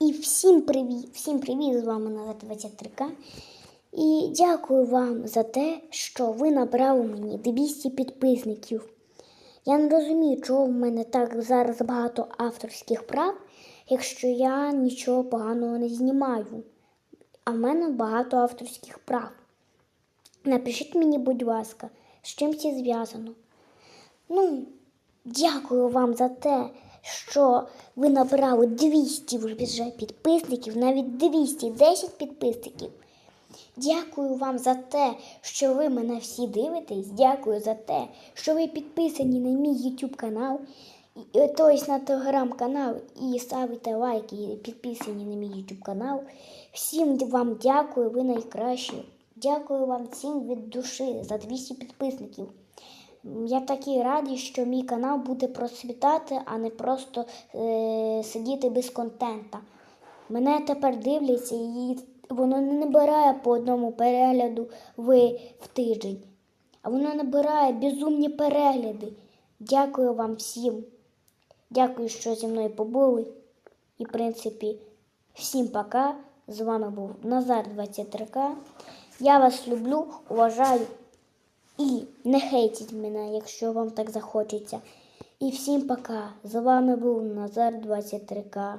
І всім привіт! Всім привіт! З вами Назар 23К. І дякую вам за те, що ви набрали мені 200 підписників. Я не розумію, чого в мене так зараз багато авторських прав, якщо я нічого поганого не знімаю. А в мене багато авторських прав. Напишіть мені, будь ласка, з чим це зв'язано. Ну, дякую вам за те, що ви набрали 200 вже підписників, навіть 210 підписників. Дякую вам за те, що ви мене всі дивитесь. Дякую за те, що ви підписані на мій YouTube канал, тобто на телеграм-канал, і ставите лайки, і підписані на мій YouTube канал. Всім вам дякую, ви найкращі. Дякую вам всім від душі за 200 підписників. Я такий радий, що мій канал буде процвітати, а не просто е, сидіти без контента. Мене тепер дивляться і воно не набирає по одному перегляду ви в тиждень, а воно набирає безумні перегляди. Дякую вам всім. Дякую, що зі мною побули. І, в принципі, всім пока. З вами був Назар 23К. Я вас люблю, уважаю. І не хейтіть мене, якщо вам так захочеться. І всім пока. З вами був Назар 23К.